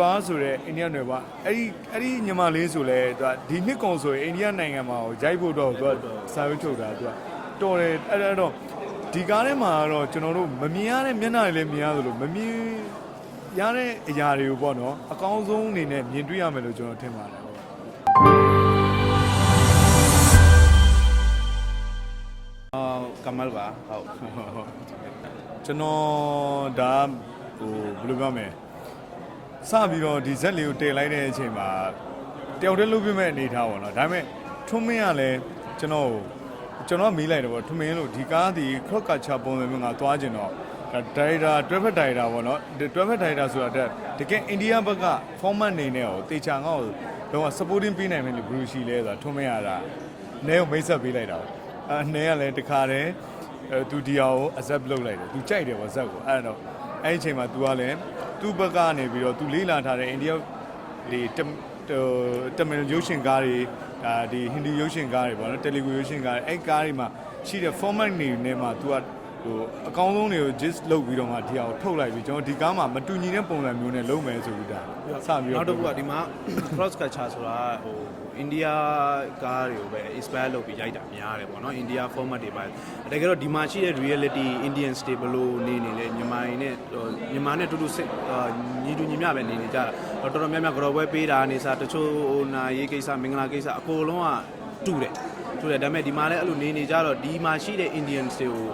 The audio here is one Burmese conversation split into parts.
Deepa ဆိုတဲ့အိန္ဒိယနယ်ပါအဲ့ဒီအဲ့ဒီညီမလေးဆိုလဲသူကဒီနှစ်ကုန်ဆိုရင်အိန္ဒိယနိုင်ငံမှာကိုရိုက်ဖို့တော့သူကစာရွက်ထုတ်တာသူကတော်တယ်အဲ့အဲ့တော့ဒီကားထဲမှာတော့ကျွန်တော်တို့မမြင်ရတဲ့မျက်နှာတွေလည်းမြင်ရသလိုမမြင်ရတဲ့အရာတွေကိုပေါ့နော်အကောင်းဆုံးအနေနဲ့မြင်တွေ့ရမယ်လို့ကျွန်တော်ထင်ပါတယ်ဟုတ်အော်ကမလ်ပါဟုတ်ကျွန်တော်ဒါဟိုဘယ်လိုပြောမလဲ စပြီးတော့ဒီဇက်လေးကိုတည်လိုက်တဲ့အချိန်မှာတယောက်တည်းလုပ်ပြမဲ့အနေထားပေါ့နော်ဒါပေမဲ့ထွန်းမင်းကလည်းကျွန်တော်ကိုကျွန်တော်ကမေးလိုက်တယ်ပေါ့ထွန်းမင်းလို့ဒီကားဒီ cross culture ပုံစံမျိုးငါသွားကျင်တော့ဒါ director တွဲဖက် director ပေါ့နော်ဒီတွဲဖက် director ဆိုတာတက်တကယ်အိန္ဒိယဘက်က format အနေနဲ့ဟိုတေချာငါ့ကိုတော့ supporting ပေးနိုင်မယ်လို့ဘယ်လိုရှိလဲဆိုတာထွန်းမင်းရတာနဲကိုမိတ်ဆက်ပေးလိုက်တာပေါ့အဲနဲကလည်းတခါတည်းအဲသူဒီဟာကို accept လုပ်လိုက်တယ်သူကြိုက်တယ်ပေါ့ဇက်ကိုအဲ့တော့အဲ့ဒီအချိန်မှာ तू ကလည်း သူ့ဘက်ကနေပြီးတော့ तू လေးလာထားတဲ့အိန္ဒိယဒီတမ်ဟိုတမန်ရုပ်ရှင်ကားတွေဒါဒီဟိန္ဒူရုပ်ရှင်ကားတွေပေါ့နော်တယ်လီဂူရုပ်ရှင်ကားတွေအဲ့ကားတွေမှာရှိတဲ့ format တွေနဲ့မှ तू က ဟိုအကောင်းဆုံးတွေကို gist လုပ်ပြီးတော့မှဒီဟာကိုထုတ်လိုက်ပြီးကျွန်တော်ဒီကားမှာမတူညီတဲ့ပုံစံမျိုးနဲ့လုပ်မယ်ဆိုပြီးဒါစပြီးတော့နောက်တစ်ခုကဒီမှာ cross culture ဆိုတာဟိုအိန္ဒိယကားတွေကိုပဲ inspire လုပ်ပြီးရိုက်တာများတယ်ပေါ့နော်အိန္ဒိယ format တွေပါတကယ်တော့ဒီမှာရှိတဲ့ reality Indian state ဘလို့နေနေလဲမြန်မာရင်းနဲ့ဟိုမြန်မာနဲ့တူတူစစ်အာညီတူညီမျှပဲနေနေကြတာတော်တော်များများကြော်ပွဲပေးတာနေစားတချို့ဟိုနာရေးကိစ္စမင်္ဂလာကိစ္စအကုန်လုံးကတူတယ်တူတယ်ဒါပေမဲ့ဒီမှာလည်းအဲ့လိုနေနေကြတော့ဒီမှာရှိတဲ့ Indian state ကို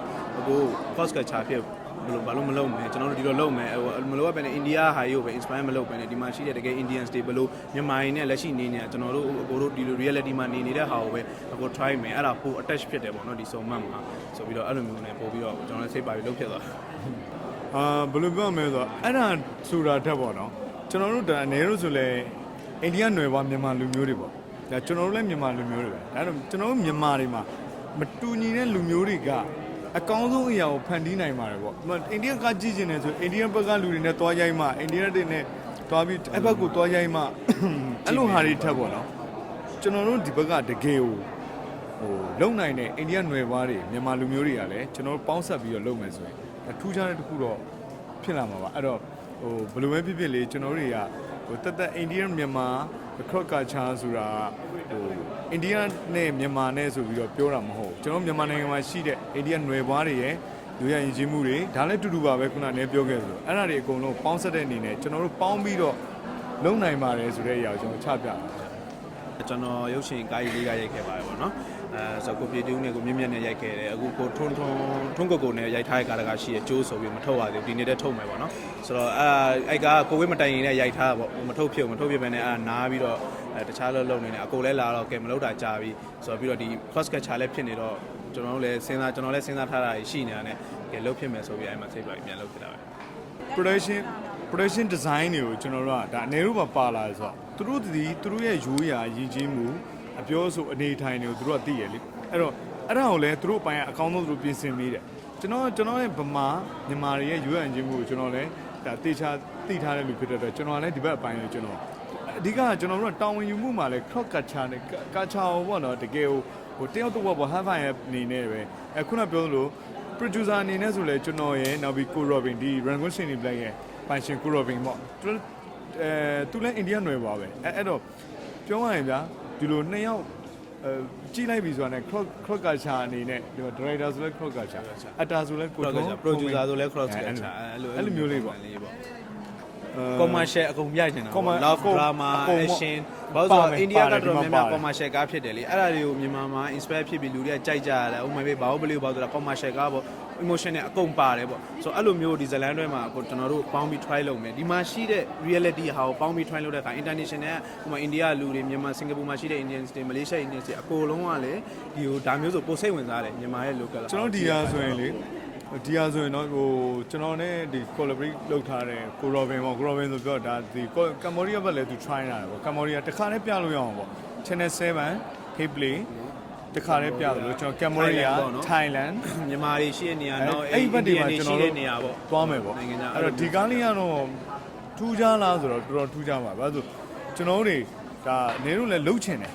ဟို cross culture ဖြစ်ဘယ်လိုဘာလို့မလုပ်မလဲကျွန်တော်တို့ဒီလိုလုပ်မယ်ဟိုမလုပ်ဘဲနဲ့အိန္ဒိယဟာကြီးကိုပဲ inspire မလုပ်ဘဲနဲ့ဒီမှာရှိတဲ့တကယ် Indian state ဘယ်လိုမြန်မာရင်းနဲ့လက်ရှိနေနေတာကျွန်တော်တို့အကိုတို့ဒီလို reality မှာနေနေတဲ့ဟာကိုပဲအကို try မယ်အဲ့ဒါပို attach ဖြစ်တယ်ပေါ့နော်ဒီစုံမှတ်မှာဆိုပြီးတော့အဲ့လိုမျိုးနဲ့ပို့ပြီးတော့ကျွန်တော်လည်းစိတ်ပါပြီးလုပ်ဖြစ်သွားတာအာဘယ်လိုပြောမလဲဆိုတော့အဲ့ဒါဆိုတာထက်ပေါ့နော်ကျွန်တော်တို့ဒါအနေလို့ဆိုလဲအိန္ဒိယနွယ်ဘွားမြန်မာလူမျိုးတွေပေါ့ဒါကျွန်တော်တို့လည်းမြန်မာလူမျိုးတွေပဲဒါတော့ကျွန်တော်တို့မြန်မာတွေမှာမတူညီတဲ့လူမျိုးတွေက အကောင်းဆုံးအရာကိုဖန်တီးနိုင်ပါတယ်ပေါ့ဒီမှာအိန္ဒိယကကြည့်ကျင်တယ်ဆိုအိန္ဒိယဘက်ကလူတွေနဲ့တွားရိုင်းမှအိန္ဒိယတွေနဲ့တွားပြီးအဲ့ဘက်ကိုတွားရိုင်းမှအဲ့လိုဟာတွေထက်ပေါ့နော်ကျွန်တော်တို့ဒီဘက်ကတကယ်ကိုဟိုလုံနိုင်တဲ့အိန္ဒိယနွယ်ဘွားတွေမြန်မာလူမျိုးတွေကလည်းကျွန်တော်တို့ပေါင်းဆက်ပြီးတော့လုပ်မယ်ဆိုရင်ဒါထူးခြားတဲ့တစ်ခုတော့ဖြစ်လာမှာပါအဲ့တော့ဟိုဘယ်လိုပဲဖြစ်ဖြစ်လေကျွန်တော်တို့တွေကဟိုတက်တက်အိန္ဒိယမြန်မာ cross culture ဆိုတာဟိုအိန္ဒိယနဲ့မြန်မာနဲ့ဆိုပြီးတော့ပြောတာမဟုတ်ဘူးကျွန်တော်မြန်မာနိုင်ငံမှာရှိတဲ့အိန္ဒိယနွယ်ဘွားတွေရဲ့လူရရင်ချင်းမှုတွေဒါလည်းတူတူပါပဲခုနကနေပြောခဲ့သလိုအဲ့ဒါတွေအကုန်လုံးပေါင်းဆက်တဲ့အနေနဲ့ကျွန်တော်တို့ပေါင်းပြီးတော့လုံနိုင်ပါတယ်ဆိုတဲ့အရာကိုကျွန်တော်ချပြတာကျွန်တော်ရုပ်ရှင်ကားကြီးလေးကရိုက်ခဲ့ပါတယ်ပေါ့နော် အဲဆိုကိုပြေတူးနဲ့ကိုမြင့်မြတ်နဲ့ရိုက်ခဲ့တယ်အခုကိုထွန်းထွန်းထွန်းကိုကိုနဲ့ရိုက်ထားတဲ့ကားတကာရှိရကျိုးဆိုပြီးမထုတ်ရသေးဘူးဒီနေ့တည်းထုတ်မယ်ပေါ့နော်ဆိုတော့အဲအဲ့ကားကိုဝေးမတိုင်ရင်လည်းရိုက်ထားတာပေါ့မထုတ်ဖြစ်ဘူးမထုတ်ဖြစ်ပဲနဲ့အဲနားပြီးတော့အဲတခြားလုံးလုံးနေတယ်အကိုလည်းလာတော့ကဲမလုပ်တာကြာပြီဆိုတော့ပြီးတော့ဒီ cross culture လည်းဖြစ်နေတော့ကျွန်တော်တို့လည်းစဉ်းစားကျွန်တော်လည်းစဉ်းစားထားတာရှိနေတာနဲ့ကဲလုပ်ဖြစ်မယ်ဆိုပြီးအဲ့မှာစိတ်ပါပြန်လုပ်ဖြစ်တာပဲ production production design တွေကိုကျွန်တော်တို့ကဒါအနေလို့ပါပါလာဆိုတော့သူတို့ဒီသူတို့ရဲ့ရိုးရာရည်ကြီးမှု အပြောဆိုအနေထိုင်တွေကိုသူတို့ကသိရလေအဲ့တော့အဲ့ဒါကိုလည်းသူတို့အပိုင်းကအကောင်းဆုံးသူတို့ပြင်ဆင်မိတယ်ကျွန်တော်ကျွန်တော်ရဲ့ဗမာမြန်မာတွေရဲ့ရိုးရာချင်းမှုကိုကျွန်တော်လည်းဒါတေချာသိထားတဲ့လူဖြစ်တဲ့အတွက်ကျွန်တော်လည်းဒီဘက်အပိုင်းကိုကျွန်တော်အဓိကကျွန်တော်တို့ကတောင်းဝင်ယူမှုမှာလည်း cross culture နဲ့ culture ကိုပေါ့နော်တကယ်ဟိုတယောက်တစ်ဝက်ပေါ့ have fun ရဲ့အနေနဲ့ပဲအခုနပြောသလို producer အနေနဲ့ဆိုလဲကျွန်တော်ရဲ့နောက်ပြီးကို Robin ဒီ Rangoon Cine Black ရဲ့ပိုင်ရှင်ကို Robin ပေါ့သူအဲသူလည်း Indian နွယ်ပါပဲအဲအဲ့တော့ပြောရရင်ဗျာ ဒီလိုနှစ်ယောက်အဲကြည့်လိုက်ပြီဆိုတာနဲ့ cross cross culture အနေနဲ့ဒီ director ဆိုလဲ cross culture actor ဆိုလဲကို cross ထုံး culture producer ဆိုလဲ cross အဲ culture အဲ့လိုအဲ့လိုမျိုးလေးပေါ့ commercial အကုန်ပြချင်တာ Commer- love အကုန် drama အကုန်ပေါ့ action ဘာလို့ဆိုပါတော့မယ်အိန္ဒိယပါတကယ်တော်တော်ဒီများမှာများပါတယ် commercial ကားဖြစ်တယ်လေအဲ့ဒါတွေကိုမြန်မာမှာ inspire ဖြစ်ပြီးလူတွေကကြိုက်ကြရတယ်ဥပမာပဲဘာဟုတ်ပလိဘာလို့ဆိုတာ commercial ကားပေါ့ emotion နဲ့အကုန်ပါတယ်ပေါ့ဆိုတော့အဲ့လိုမျိုးဒီဇလန်တွဲမှာအခုကျွန်တော်တို့ပေါင်းပြီး try လုပ်မယ်ဒီမှာရှိတဲ့ reality ဟာကိုပေါင်းပြီး try လုပ်တဲ့အခါ international ကဥပမာအိန္ဒိယလူတွေမြန်မာစင်ကာပူမှာရှိတဲ့ Indian state Malaysia Indian state အကုန်လုံးကလည်းဒီကိုဒါမျိုးဆိုပိုစိတ်ဝင်စားတယ်မြန်မာရဲ့ local ကျွန်တော်ဒီဟာဆိုရင်လေဒီဟာဆိုရင်တော့ဟိုကျွန်တော်နဲ့ဒီ collaborate လုပ်ထားတဲ့ကို Robin ပေါ့ကို Robin ဆိုပြောတာဒီ Cambodia ဘက်လည်းသူ try လာတယ်ပေါ့ Cambodia တစ်ခါနဲ့ပြလို့ရအောင်ပေါ့ Channel 7 Hey Play တစ်ခါနဲ့ပြတယ်လို့ကျွန်တော် Cambodia Thailand မြန်မာတွေရှိတဲ့နေရာအဲ့တော့အဲ့ဒီဘက်တွေမှာကျွန်တော်ရှိတို့တဲ့နေရာပေါ့သွားမယ်ပေါ့နိုင်ငံခြားအဲ့တော့ဒီကားလေးကတော့ထူးခြားလားဆိုတော့တော်တော်ထူးခြားပါဘာလို့လဲဆိုကျွန်တော်တို့တွေဒါနေတို့လည်းလှုပ်ချင်တယ်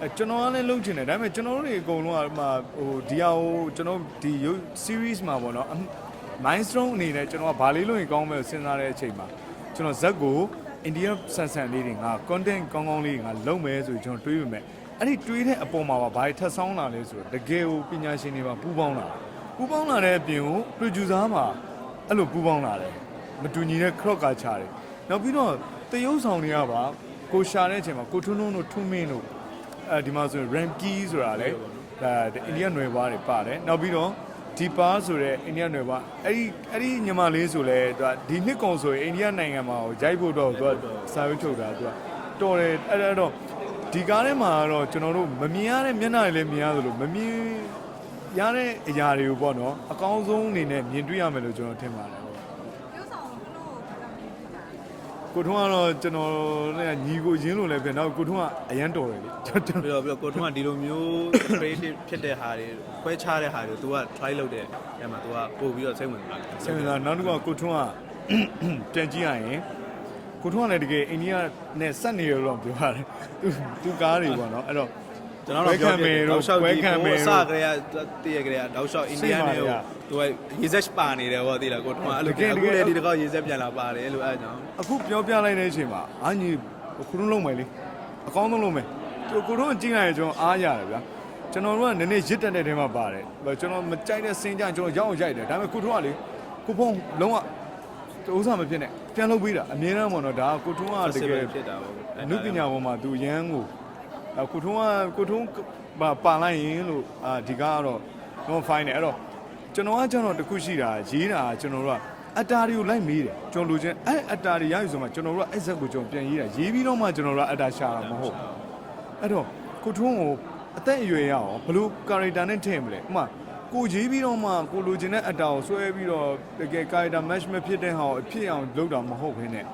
အဲကျွန်တော်ကလည်းလှုပ်ချင်တယ်ဒါပေမဲ့ကျွန်တော်တို့တွေအကုန်လုံးကမှဟိုဒီဟာကိုကျွန်တော်ဒီရုပ် series မှာပေါ့နော် milestone အနေနဲ့ကျွန်တော်ကဘာလေးလို့ရင်ကောင်းမယ်စဉ်းစားတဲ့အချိန်မှာကျွန်တော်ဇက်ကိုအိန္ဒိယဆန်ဆန်လေးတွေငါ content ကောင်းကောင်းလေးငါလုပ်မယ်ဆိုကျွန်တော်တွေးပေမဲ့ အဲ့ဒီတွေးတဲ့အပေါ်မှာပါဘာတွေထပ်ဆောင်းလာလဲဆိုတော့တကယ်ကိုပညာရှင်တွေပါပူးပေါင်းလာပူးပေါင်းလာတဲ့အပြင်ကို producer မှာအဲ့လိုပူးပေါင်းလာတယ်မတူညီတဲ့ crop ကချတယ်နောက်ပြီးတော့တရုပ်ဆောင်တွေကပါကိုရှာတဲ့အချိန်မှာကိုထွန်းထွန်းတို့ထွန်းမင်းတို့အဲဒီမှာဆိုရင် Ramkey ဆိုတာလေဒါအိန္ဒိယနွယ်ဘွားတွေပါတယ်နောက်ပြီးတော့ဒီပါဆိုတဲ့အိန္ဒိယနွယ်ဘွားအဲ့ဒီအဲ့ဒီညီမလေးဆိုလဲသူကဒီနှစ်ကုန်ဆိုရင်အိန္ဒိယနိုင်ငံမှာကိုရိုက်ဖို့တော့သူကစာရွက်ထုတ်တာသူကတော်တယ်အဲ့ဒါတော့ ဒီကားထဲမှာတော့ကျွန်တော်တို့မမြင်ရတဲ့မျက်နှာတွေလည်းမြင်ရသလိုမမြင်ရတဲ့အရာတွေကိုပေါ့နော်အကောင်းဆုံးအနေနဲ့မြင်တွေ့ရမယ်လို့ကျွန်တော်ထင်ပါတယ်ဟုတ်ပြောဆောင်ဘလို့ဘယ်လိုဖြစ်တာလဲကိုထွန်းကတော့ကျွန်တော်နဲ့ညီကိုရင်းလို့လည်းဖြစ်နောက်ကိုထွန်းကအရန်တော်တယ်လေကျွန်တော်ပြီးတော့ပြီးတော့ကိုထွန်းကဒီလိုမျိုး creative ဖြစ်တဲ့ဟာတွေခွဲခြားတဲ့ဟာတွေ तू က try လုပ်တဲ့အဲမှာ तू ကပို့ပြီးတော့စိတ်ဝင်စားတယ်ဆင်လာနောက်တစ်ခုကကိုထွန်းကပြန်ကြည့်ရရင် ကိုထွန်းကလည်းတကယ်အိန္ဒိယနဲ့ဆက်နေရလို့ပြောရတယ်သူသူကားတွေပေါ့နော်အဲ့တော့ကျွန်တော်တို့ပြောပြတယ်တောက်လျှောက်ဒီ Welcome ကိုမယ်အစကလေးကတည့်ရကလေးကတောက်လျှောက်အိန္ဒိယနဲ့ကို तू ကရေစက်ပါနေတယ်ဟောသိလားကိုထွန်းကအဲ့လိုအခုလေဒီတကောက်ရေစက်ပြန်လာပါတယ်လို့အဲ့ကြောင့်အခုပြောပြလိုက်တဲ့အချိန်မှာအာညီခုလုံးလုံးမယ်လေအကောင်းဆုံးလုံးမယ်သူကိုထွန်းကြည့်လိုက်ရင်ကျွန်တော်အားရတယ်ဗျာကျွန်တော်တို့ကနည်းနည်းရစ်တက်တဲ့ထဲမှာပါတယ်ကျွန်တော်မကြိုက်တဲ့စင်ကြကျွန်တော်ရောက်အောင်ရိုက်တယ်ဒါပေမဲ့ကိုထွန်းကလေကိုဖုံးလုံးဝဥစ္စာမဖြစ်နဲ့ ပြန်လုပ်ပေးတာအမြဲတမ်းပေါ့နော်ဒါကကိုထွန်းကတကယ်ဖြစ်တာပေါ့အနုပညာပေါ်မှာသူရမ်းကိုအခုထုံးကကိုထုံးပါပါလိုက်ရင်လို့အာဒီကားကတော့တော့ fine တယ်အဲ့တော့ကျွန်တော်ကကျွန်တော်တခုရှိတာရေးတာကျွန်တော်တို့ကအတားတွေကိုလိုက်မေးတယ်ကျွန်တော်လိုချင်အဲ့အတားတွေရယူဆိုမှကျွန်တော်တို့ကအဲ့ဇက်ကိုကျွန်တော်ပြန်ရေးတာရေးပြီးတော့မှကျွန်တော်တို့ကအတားရှာတာမဟုတ်အဲ့တော့ကိုထုံးကိုအသက်အရွယ်ရအောင်ဘလို့ character နဲ့ထည့်မလဲဥပမာ ကိုရေးပြီးတော့မှကိုလိုချင်တဲ့အတားကိုဆွဲပြီးတော့တကယ် character match မဖြစ်တဲ့ဟာကိုအဖြစ်အောင်လုပ်တာမဟုတ်ဘဲနဲ့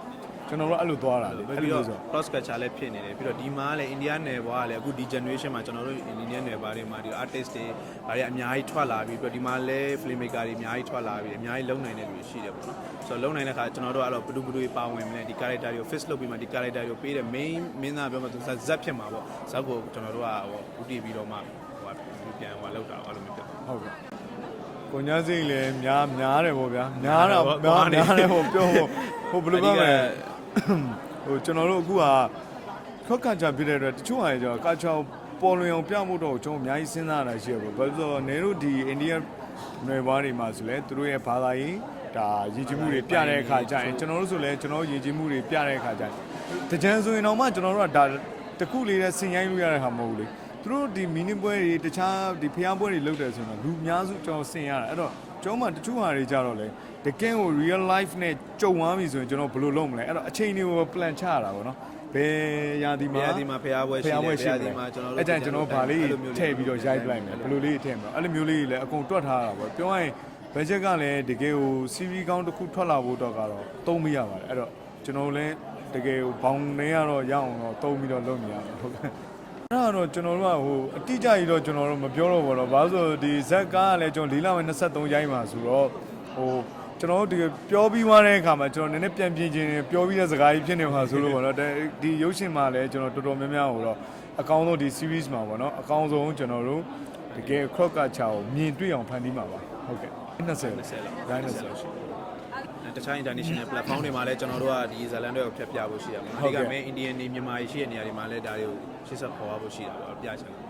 ကျွန်တော်တို့အဲ့လိုသွားတာလေအဲ့ပြီးလိုတော့ ဆို cross culture လည်းဖြစ်နေတယ်ပြီးတော့ဒီမှာလည်းအိန္ဒိယနယ်ဘွားကလည်းအခုဒီ generation မှာကျွန်တော်တို့အိန္ဒိယနယ်ဘွားတွေမှာဒီ artist တွေဗားတွေအများကြီးထွက်လာပြီးပြီးတော့ဒီမှာလည်း film maker တွေအများကြီးထွက်လာပြီးအများကြီးလုံနိုင်တဲ့လူတွေရှိတယ်ပေါ့နော်ဆိုတော့လုံနိုင်တဲ့ခါကျွန်တော်တို့ကတော့ဘဒူဘဒူတွေပါဝင်မလဲဒီ character တွေကို fix လုပ်ပြီးမှဒီ character တွေကိုပေးတဲ့ main မင်းသားပြောမှသူဇက်ဖြစ်မှာပေါ့ဇက်ကိုကျွန်တော်တို့ကဟိုဥတည်ပြီးတော့မှဟို ပြန်ဟိုလောက်တာအဲ့လိုမျိုးဖြစ်ဟုတ်ကဲ့ကိုညာစိတ်လည်းများများတယ်ပေါ့ဗျာများတာဟုတ်များပါနေများတယ်ပေါ့ပြောဖို့ဟိုဘယ်လိုပြောမလဲအဓိကဟိုကျွန်တော်တို့အခုကခေတ်ကကြဖြစ်တဲ့အတွက်တချို့ဟာတွေကျတော့ကာချောပေါ်လွင်အောင်ပြဖို့တော့ကျွန်တော်အများကြီးစဉ်းစားတာရှိရပေါ့ဘာလို့လဲဆိုတော့နေတို့ဒီအိန္ဒိယနယ်ဘားတွေမှာဆိုလဲသူတို့ရဲ့ဘာသာရေးဒါရည်ကြည်မှုတွေပြတဲ့အခါကျရင်ကျွန်တော်တို့ဆိုလဲကျွန်တော်ရည်ကြည်မှုတွေပြတဲ့အခါကျရင်တကြံဆိုရင်တော့မှကျွန်တော်တို့ကဒါတစ်ခုလေးနဲ့ဆင်ရိုင်းလို့ရတဲ့ဟာမဟုတ်ဘူးလေ သူတို့ဒီမီနစ်ပွဲတွေတခြားဒီဖျားပွဲတွေလုပ်တယ်ဆိုတော့လူအများစုကျွန်တော်ဆင်ရတာအဲ့တော့ကျွန်တော်မှတချို့ဟာတွေကြတော့လေတကယ်ကို real life နဲ့ကြုံသွားပြီဆိုရင်ကျွန်တော်ဘယ်လိုလုပ်မလဲအဲ့တော့အချိန်တွေကို plan ချရတာပေါ့နော်ဘယ်ရာသီဘုမှာရားဒီမှာဖရားပွဲရှိဖျားတယ်ပွဲဘုရှိရားတဒီယ်မှာကျွန်တော်တို့အဲ့ကြင့်ကျွန်တော်ဗာလေးအဲ့လိုမျိုးထည့်ပြီးတော့ရိုက်ပလိုက်မယ်ဘယ်လိုလေးထည့်မလဲအဲ့လိုမျိုးလေးလည်းအကုန်တွက်ထားတာပေါ့ပြောရရင် budget ကလည်းတကယ်ကို series ကောင်းတစ်ခုထွက်လာဖို့တော့ကတော့သုံးမရပါတယ်အဲ့တော့ကျွန်တော်လည်းတကယ်ကိုဘောင်နေရတော့ရအောင်တော့သုံးပြီးတော့လုပ်နေရမှာဟုတ်ကဲ့ အဲ့ဒါတော့ကျွန်တော်တို့ကဟိုအတိအကျကြီးတော့ကျွန်တော်တို့မပြောတော့ဘူးတော့ဘာလို့ဆိုဒီဇက်ကားကလည်းကျွန်တော်၄လမှ23ရိုင်းမှာဆိုတော့ဟိုကျွန်တော်တို့ဒီပြောပြီးသွားတဲ့အခါမှာကျွန်တော်နည်းနည်းပြန်ပြင်ချင်းပြောပြီးတဲ့စကားကြီးဖြစ်နေမှာဆိုလို့ပေါ့နော်ဒီရုပ်ရှင်မှာလည်းကျွန်တော်တော်တော်များများဟိုတော့အကောင်းဆုံးဒီ series မှာပေါ့နော်အကောင်းဆုံးကျွန်တော်တို့တကယ် crock ကချာကိုမြင်တွေ့အောင်ဖန်တီးမှာပါဟုတ်ကဲ့20 20လောက်ရိုင်း20လောက်ရှိ တယ်တခြား international platform တွေမှာလည်းကျွန်တော်တို့ကဒီဇာလန်တွေကိုဖြတ်ပြဖို့ရှိရမှာအဓိက main Indian နေမြန်မာကြီးရှိတဲ့နေရာတွေမှာလည်းဒါတွေကိုရှင်းဆက်ခေါ်ရဖို့ရှိတာပေါ့ပြချင်တယ်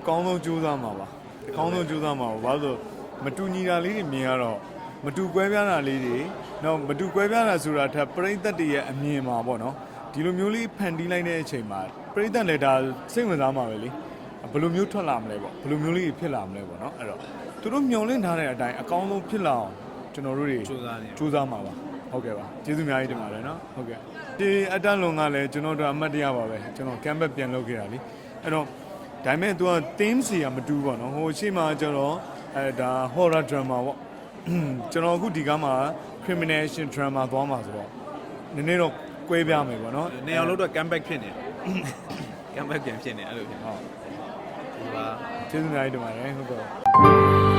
အကောင်းဆုံးကြိုးစားမှာပါအကောင်းဆုံးကြိုးစားမှာပါဘာလို့လဲဆိုမတူညီတာလေးတွေမြင်ရတော့မတူကွဲပြားတာလေးတွေတော့မတူကွဲပြားတာဆိုတာထက်ပြိဿတ်တွေရဲ့အမြင်မှာပေါ့နော်ဒီလိုမျိုးလေးဖန်တီးလိုက်တဲ့အချိန်မှာပြိဿတ်လည်းဒါစိတ်ဝင်စားမှာပဲလေဘယ်လိုမျိုးထွက်လာမလဲပေါ့ဘယ်လိုမျိုးလေးဖြစ်လာမလဲပေါ့နော်အဲ့တော့သူတို့မျှော်လင့်ထားတဲ့အတိုင်းအကောင်းဆုံးဖြစ်လာအောင် ကျွန်တော်တို့တွေစူးစမ်းနေစူးစမ်းမှာပါဟုတ်ကဲ့ပါကျေးဇူးအများကြီးတင်ပါတယ်နော်ဟုတ်ကဲ့ဒီအတန်လုံကလည်းကျွန်တော်တို့အမှတ်တရပါပဲကျွန်တော် campus ပြန်လုပ်ခဲ့တာလीအဲ့တော့ဒါပေမဲ့ तू က theme စီကမတူဘူးပေါ့နော်ဟိုရှေ့မှာကျွန်တော်အဲဒါ horror drama ပေါ့ကျွန်တော်အခုဒီကားမှာ criminal action drama သွားမှာဆိုတော့နည်းနည်းတော့ကွဲပြားမယ်ပေါ့နော်နေအောင်လို့တော့ comeback ဖြစ်နေ comeback ပြန်ဖြစ်နေအဲ့လိုဖြစ်ဟုတ်ဒီပါကျေးဇူးအများကြီးတင်ပါတယ်ဟုတ်ကဲ့